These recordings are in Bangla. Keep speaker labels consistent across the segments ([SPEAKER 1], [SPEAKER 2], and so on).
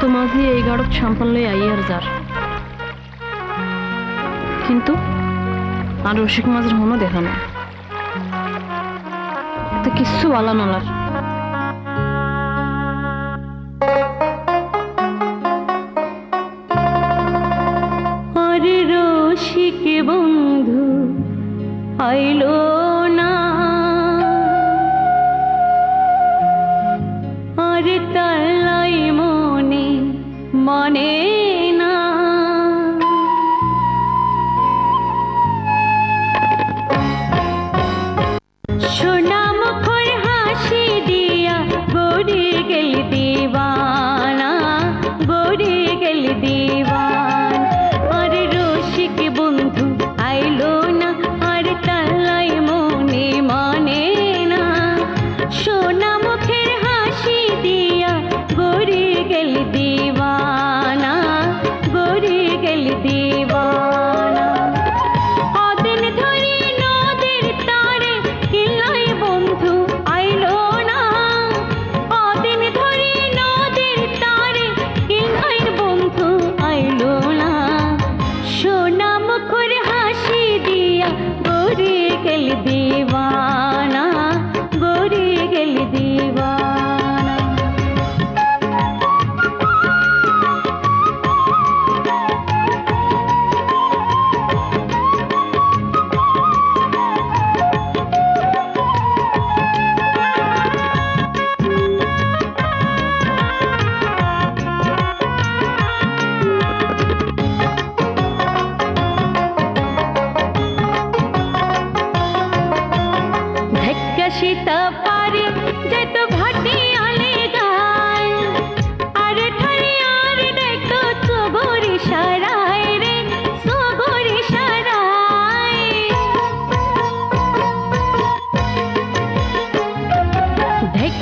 [SPEAKER 1] তো মাঝি এই গাড়ত সাম্পান লই আইয়ার যার। কিন্তু আর রসিক মাঝির হনো দেখা না তো কিচ্ছু আলা নলার।
[SPEAKER 2] আরে রসিকে বন্ধু, আইলো মনে सीता पार जत भाटी आले गाय अरे ठरियार देखो चोबोर इशाराय रे चोबोर इशाराय देख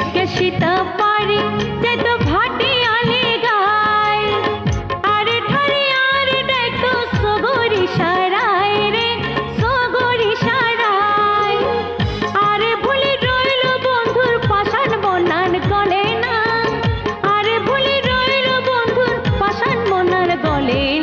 [SPEAKER 2] ले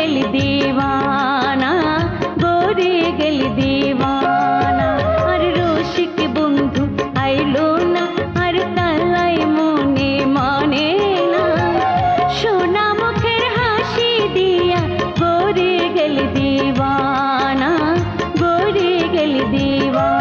[SPEAKER 2] গেলি দিওয়ানা, গরে গেলি দিওয়ানা। আর রসিক বন্ধু আইলো না, আর তালাই মনে মনে না। সোনা মুখের হাসি দিয়া গরে গেলি দিওয়ানা, গরে গেলি দিওয়ানা।